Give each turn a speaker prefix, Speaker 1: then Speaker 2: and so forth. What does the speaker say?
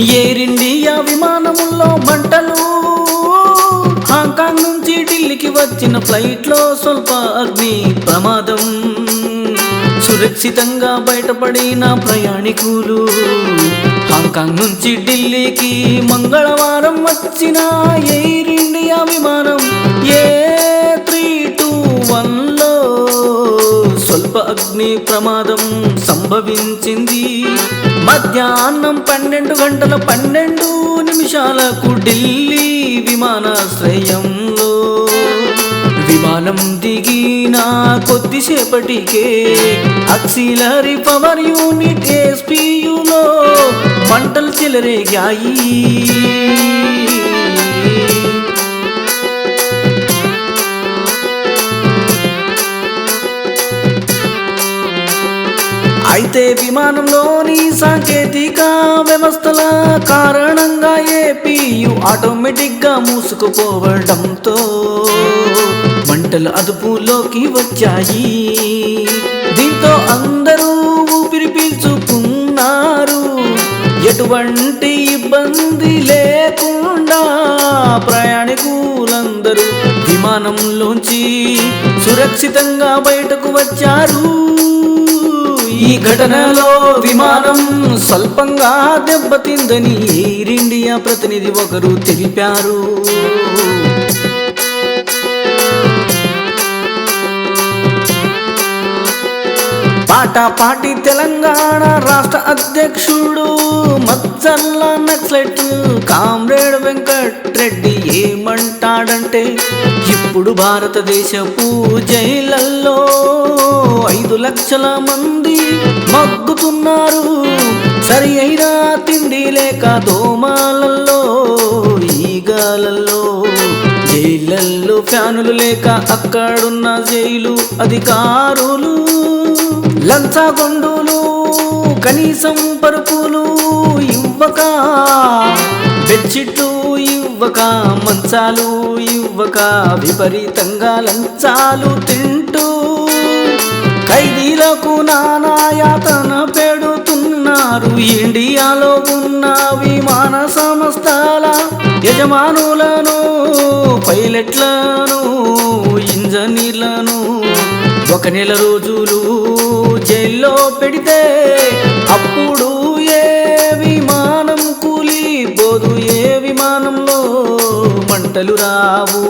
Speaker 1: Air India విమానముల్లో మంటలు. Hong Kong నుంచి ఢిల్లీకి వచ్చిన ఫ్లైట్లో స్వల్ప అగ్ని ప్రమాదం. సురక్షితంగా బయటపడిన ప్రయాణికులు. హాంకాంగ్ నుంచి ఢిల్లీకి మంగళవారం వచ్చిన ఎయిర్ ఇండియా విమానం ప్రమాదం సంభవించింది. మధ్యాహ్నం పన్నెండు గంటల పన్నెండు నిమిషాలకు ఢిల్లీ విమానాశ్రయంలో విమానం దిగిన కొద్దిసేపటికే అక్సిలరీ పవర్ యూనిట్ ఎస్పీయులో మంటలు చెలరేగాయి. అయితే విమానంలోని సాంకేతిక వ్యవస్థల కారణంగా ఏపీయు ఆటోమేటిక్గా మూసుకుపోవడంతో మంటలు అదుపులోకి వచ్చాయి. దీంతో అందరూ ఊపిరి పీల్చుకున్నారు. ఎటువంటి ఇబ్బంది లేకుండా ప్రయాణికులందరూ విమానంలోంచి సురక్షితంగా బయటకు వచ్చారు. ఈ ఘటనలో విమానం స్వల్పంగా దెబ్బతిందని ఎయిర్ ఇండియా ప్రతినిధి ఒకరు తెలిపారు. పాటా పాటి తెలంగాణ రాష్ట్ర అధ్యక్షుడు మచ్చల్ల నక్సలెట్ కామ్రేడ్ వెంకట్ రెడ్డి ఏమంటాడంటే ఇప్పుడు భారతదేశపు జైలల్లో ఐదు లక్షల మంది మగ్గుతున్నారు సరి అయిన తిండి లేక దోమాలల్లో ఈగాలల్లో జైలల్లో ఫ్యానులు లేక అక్కడున్న జైలు అధికారులు లంచగొండులు కనీసం పరుపులు ఇవ్వక బెడ్షీట్లు ఇవ్వక మంచాలు ఇవ్వక విపరీతంగా లంచాలు తింటూ ఖైదీలకు నా ఇండియాలో ఉన్న విమాన సంస్థల యజమానులను పైలట్లను ఇంజనీర్లను. ఒక నెల రోజులు జైల్లో పెడితే అప్పుడు ఏ విమానం కూలిపోదు ఏ విమానంలో మంటలు రావు.